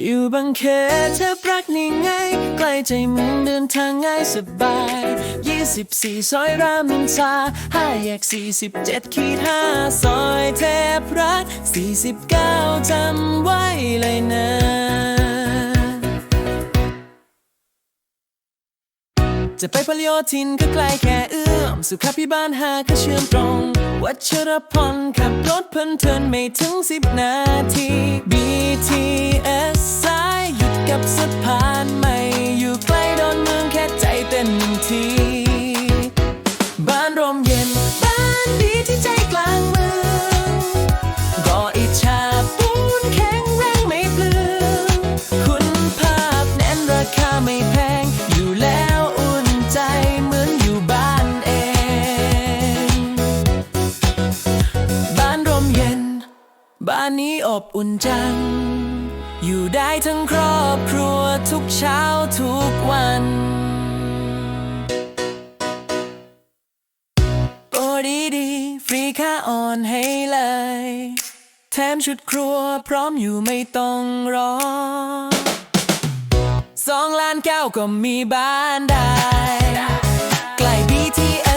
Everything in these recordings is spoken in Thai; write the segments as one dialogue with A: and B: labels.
A: อยู่บางเขตเธอรักนี่ไงใกล้ใจมึงเดินทางง่ายสบาย 24 ซอยรามอินทราห้าแยก47ขีดห้าซอยเทพรัก49 จำไว้เลยนะจะไปพลโยธินก็ใกล้แค่เอื้อม สุขาพิบาลหาก็เชื่อมตรง วัชรพลขับรถเพลินเทินไม่ถึงสิบนาที BTS บ้านนี้อบอุ่นจัง อยู่ได้ทั้งครอบครัวทุกเช้าทุกวันโปรดีดีฟรีค่าอ่อนให้เลย แถมชุดครัวพร้อมอยู่ไม่ต้องรอ สองล้านเก้าก็มีบ้านได้ใกล้ BTS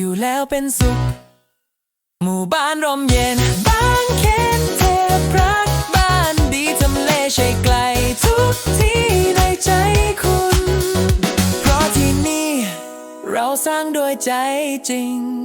A: อยู่แล้วเป็นสุข หมู่บ้านร่มเย็น บางเขนเทพรักบ้านดีทำเลใช่ไกล ทุกที่ในใจคุณ เพราะที่นี่ เราสร้างโดวยใจจริง